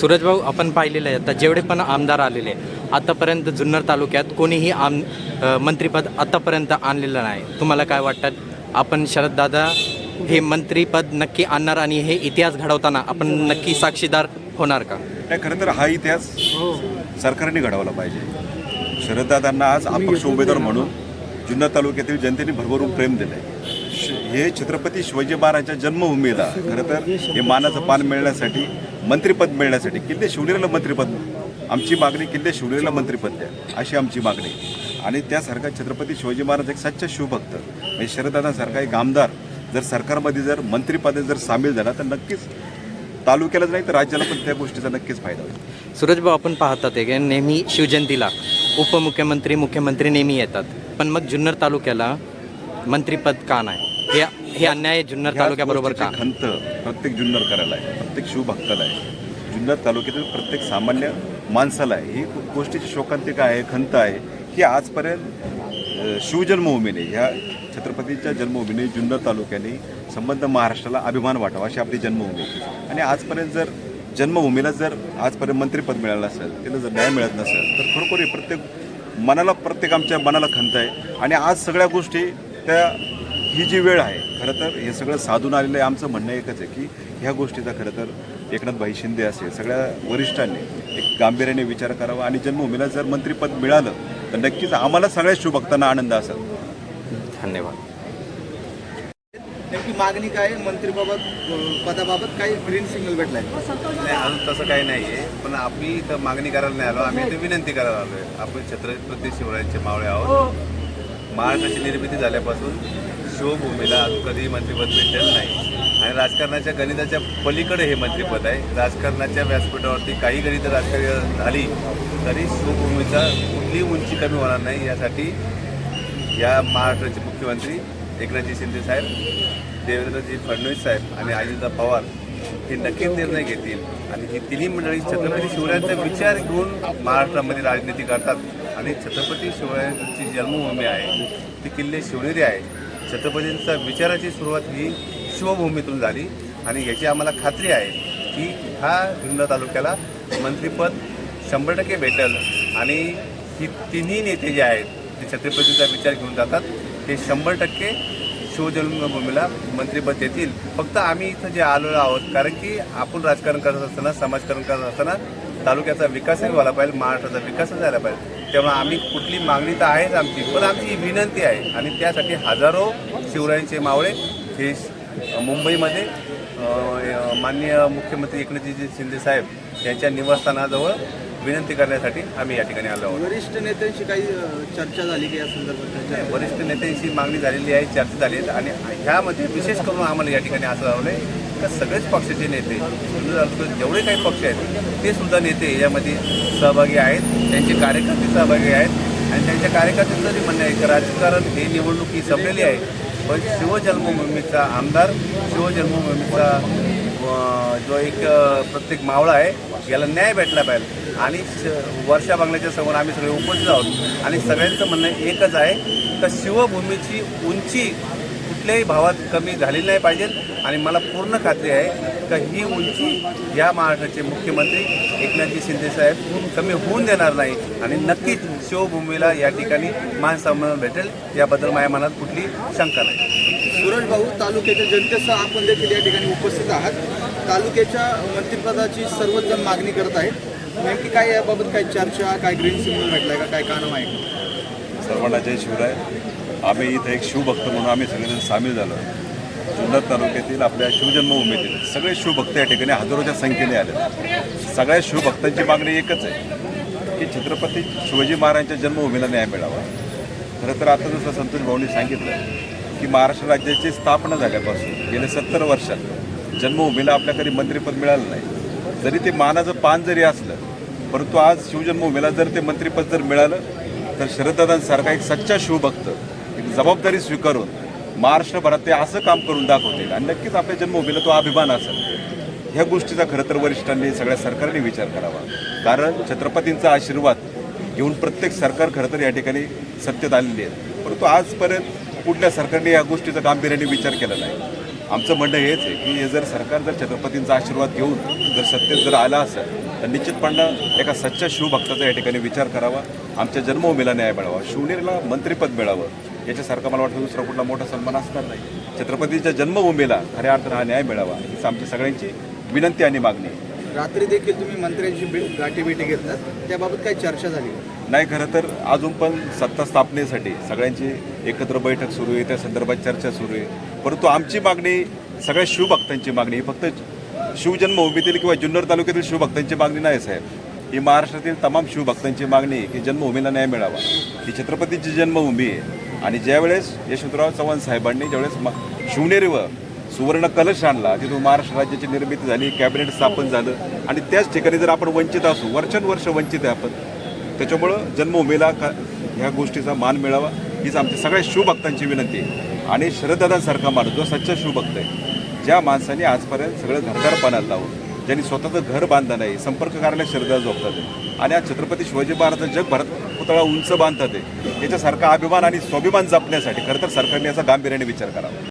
सूरजभाऊ आपण पाहिलेलं आहे. आता जेवढे पण आमदार आलेले आतापर्यंत जुन्नर तालुक्यात कोणीही आम मंत्रीपद मंत्रिपद आतापर्यंत आणलेलं नाही. तुम्हाला काय वाटतं? आपण शरददादा हे मंत्रीपद नक्की आणणार आणि हे इतिहास घडवताना आपण नक्की साक्षीदार होणार का? नाही खरं तर हा इतिहास सरकारने घडवला पाहिजे. शरददादांना आज अपक्ष उमेदवार म्हणून जुन्नर तालुक्यातील जनतेने भरभरून प्रेम दिलं आहे हे छत्रपती शिवाजी महाराजांच्या जन्मभूमीला खरं तर हे मानाचं पान मिळण्यासाठी मंत्रिपद मिळण्यासाठी. किल्ले शिवनेरीला मंत्रिपद आमची मागणी किल्ले शिवनेरीला मंत्रिपद द्या अशी आमची मागणी. आणि त्यासारखा छत्रपती शिवाजी महाराज एक सच्चा शिवभक्त. म्हणजे शरदानासारखा एक आमदार जर सरकारमध्ये जर मंत्रिपदे जर सामील झाला तर नक्कीच तालुक्यालाच नाही तर राज्याला पण त्या गोष्टीचा नक्कीच फायदा होईल. सूरज भाऊ आपण पाहतात आहे की नेहमी शिवजयंतीला उपमुख्यमंत्री मुख्यमंत्री नेहमी येतात. पण मग जुन्नर तालुक्याला मंत्रिपद का नाही? हे हे अन्याय जुन्नर तालुक्याबरोबर का? खंत प्रत्येक जुन्नर करायला आहे. प्रत्येक शिवभक्ताला आहे. जुन्नर तालुक्यातील प्रत्येक सामान्य माणसाला आहे. ही गोष्टीची शोकांतिका आहे खंत आहे की आजपर्यंत शिवजन्मभूमीने ह्या छत्रपतीच्या जन्मभूमीने जुन्नर तालुक्याने संबंध महाराष्ट्राला अभिमान वाटावा अशी आपली जन्मभूमी. आणि आजपर्यंत जर जन्मभूमीला जर आजपर्यंत मंत्रिपद मिळालं नसेल तिला जर न्याय मिळत नसेल तर खरोखर हे प्रत्येक मनाला प्रत्येक आमच्या मनाला खंत आहे. आणि आज सगळ्या गोष्टी त्या ही जी वेळ आहे खरं तर हे सगळं साधून आलेलं आहे आमचं म्हणणं एकच आहे की ह्या गोष्टीचा खरं तर एकनाथभाई शिंदे असेल सगळ्या वरिष्ठांनी एक गांभीर्याने विचार करावा आणि जन्मभूमीला जर मंत्रिपद मिळालं तर नक्कीच आम्हाला सगळ्या शिवभक्तांना आनंद असेल. धन्यवाद. नेमकी मागणी काय आहे? मंत्रीबाबत पदाबाबत काही ग्रीन सिग्नल भेटलाय? नाही अजून तसं काही नाही आहे पण आम्ही इथं मागणी करायला नाही आलो. आम्ही इथे विनंती करायला आलो आहे आपण छत्रपती शिवरायांचे मावळे आहोत. महाराष्ट्राची निर्मिती झाल्यापासून शिवभूमीला कधी मंत्रिपद भेटलेलं नाही. आणि राजकारणाच्या गणिताच्या पलीकडे हे मंत्रिपद आहे. राजकारणाच्या व्यासपीठावरती काही गणित राजकारण झाली तरी शिवभूमीचा कुठलीही उंची कमी होणार नाही. यासाठी या महाराष्ट्राचे मुख्यमंत्री एकनाथजी शिंदे साहेब देवेंद्रजी फडणवीस साहेब आणि अजितदा पवार हे नक्कीच निर्णय घेतील. आणि ही तिन्ही मंडळी छत्रपती शिवरायांचा विचार घेऊन महाराष्ट्रामध्ये राजनीती करतात. आणि छत्रपती शिवरायांची जन्मभूमी आहे. ती किल्ले शिवनेरी आहे. छत्रपतींचा विचाराची सुरुवात ही शिवभूमीतून झाली. आणि याची आम्हाला खात्री आहे की ह्या जुन्नर तालुक्याला मंत्रिपद शंभर टक्के भेटेल. आणि ही तिन्ही नेते जे आहेत ते छत्रपतींचा विचार घेऊन जातात. ते शंभर टक्के शिवजन्मभूमीला मंत्रिपद देतील. फक्त आम्ही इथं जे आलेलो आहोत कारण की आपण राजकारण करत असताना समाजकारण करत असताना तालुक्याचा विकासही व्हायला पाहिजे महाराष्ट्राचा विकासच झाला पाहिजे. त्यामुळे आम्ही कुठली मागणी तर आहेच आमची पण आमची ही विनंती आहे. आणि त्यासाठी हजारो शिवरायांचे मावळे हे मुंबईमध्ये माननीय मुख्यमंत्री एकनाथजी शिंदे साहेब यांच्या निवासस्थानाजवळ विनंती करण्यासाठी आम्ही या ठिकाणी आलो आहोत. वरिष्ठ नेत्यांशी काही चर्चा झाली की या संदर्भात वरिष्ठ नेत्यांशी मागणी झालेली आहे चर्चा झाली आहे आणि ह्यामध्ये विशेष करून आम्हाला या ठिकाणी असं लावलं. आहे का सगळेच पक्षाचे नेते जेवढे काही पक्ष आहेत ते सुद्धा नेते यामध्ये सहभागी आहेत त्यांचे कार्यकर्ते सहभागी आहेत आणि त्यांच्या कार्यकर्त्यांचं जे म्हणणं आहे की राजकारण हे निवडणूक ही संपलेली आहे. पण शिवजन्मभूमीचा आमदार शिवजन्मभूमीचा जो एक प्रत्येक मावळा आहे याला न्याय भेटला पाहिजे. आणि श- वर्षा बांगल्याच्या समोर आम्ही सगळे उपस्थित आहोत. आणि सगळ्यांचं म्हणणं एकच आहे तर शिवभूमीची उंची कुठल्याही भावात कमी झालेली नाही पाहिजे. आणि मला पूर्ण खात्री आहे का ही उंची या महाराष्ट्राचे मुख्यमंत्री एकनाथजी शिंदे साहेब कमी होऊन देणार नाही. आणि नक्कीच शिवभूमीला या ठिकाणी मान सन्मान भेटेल. याबद्दल माझ्या मनात कुठली शंका नाही. सुरज भाऊ तालुक्याच्या जनतेसह आपण देखील या ठिकाणी उपस्थित आहात. तालुक्याच्या मंत्रिपदाची सर्वच जण मागणी करत आहेत. नेमकी काय याबाबत काय चर्चा काय ग्रीन सिग्नल भेटलाय का काय कानम आहे? सर्वांना जय शिवराय. आम्ही इथं एक शिवभक्त म्हणून आम्ही सगळेजण सामील झालो. जुन्नर तालुक्यातील आपल्या शिवजन्मभूमीतील सगळे शिवभक्त या ठिकाणी हजारोच्या संख्येने आले. सगळ्या शिवभक्तांची मागणी एकच आहे की छत्रपती शिवाजी महाराजांच्या जन्मभूमीला न्याय मिळावा. खरं तर आता जसं संतोष भाऊंनी सांगितलं की महाराष्ट्र राज्याची स्थापना झाल्यापासून गेल्या सत्तर वर्षात जन्मभूमीला आपल्याकडे मंत्रिपद मिळालं नाही. जरी ते मानाचं पान जरी असलं परंतु आज शिवजन्मभूमीला जर ते मंत्रिपद जर मिळालं तर शरददादांसारखा एक सच्चा शिवभक्त जबाबदारी स्वीकारून महाराष्ट्रभरात ते असं काम करून दाखवतील. आणि नक्कीच आपल्या जन्मभूमीला तो अभिमान असेल. ह्या गोष्टीचा खरं तर वरिष्ठांनी सगळ्या सरकारने विचार करावा. कारण छत्रपतींचा आशीर्वाद घेऊन प्रत्येक सरकार खरं तर या ठिकाणी सत्तेत आलेली आहे. परंतु आजपर्यंत कुठल्या सरकारने या गोष्टीचा गांभीर्याने विचार केला नाही. आमचं म्हणणं हेच आहे की हे जर सरकार जर छत्रपतींचा आशीर्वाद घेऊन जर सत्तेत जर आला असेल तर निश्चितपणे एका सच्च्या शिवभक्ताचा या ठिकाणी विचार करावा. आमच्या जन्मभूमीला न्याय मिळावा. शिवनेरीला मंत्रिपद मिळावं. याच्यासारखा मला वाटतं दुसरा कुठला मोठा सन्मान असणार नाही. छत्रपतीच्या जन्मभूमीला खऱ्या अर्थानं हा न्याय मिळावा हीच आमची सगळ्यांची विनंती आणि मागणी आहे. रात्री देखील तुम्ही मंत्र्यांची भेट गाठीभेटी घेतल्यात त्याबाबत काय चर्चा झाली नाही खरं तर अजून पण सत्ता स्थापनेसाठी सगळ्यांची एकत्र बैठक सुरू आहे त्या संदर्भात चर्चा सुरू आहे. परंतु आमची मागणी सगळ्या शिवभक्तांची मागणी ही फक्त शिवजन्मभूमीतील किंवा जुन्नर तालुक्यातील शिवभक्तांची मागणी नाही साहेब. ही महाराष्ट्रातील तमाम शिवभक्तांची मागणी आहे की जन्मभूमीला न्याय मिळावा. ही छत्रपतीची जन्मभूमी आहे. आणि ज्यावेळेस यशवंतराव चव्हाण साहेबांनी ज्यावेळेस म- शिवनेरीवर सुवर्ण कलश आणला तिथून महाराष्ट्र राज्याची निर्मिती झाली कॅबिनेट स्थापन झालं. आणि त्याच ठिकाणी जर आपण वंचित असू वर्षानुवर्ष वंचित आहे आपण त्याच्यामुळं जन्मभूमीला का ह्या गोष्टीचा मान मिळावा हीच आमच्या सगळ्या शिवभक्तांची विनंती आहे. आणि शरददादांसारखा माणूस जो सच्चा शिवभक्त आहे ज्या माणसाने आजपर्यंत सगळं घरदार पाण्यात लावून ज्यांनी स्वतःचं घर बांधलं नाही संपर्क कार्यालय श्रद्धा जोपतात आणि आज छत्रपती शिवाजी महाराज जगभरात पुतळा उंच बांधतात याच्यासारखा अभिमान आणि स्वाभिमान जपण्यासाठी खरं तर सरकारने याचा गांभीर्याने विचार करावा.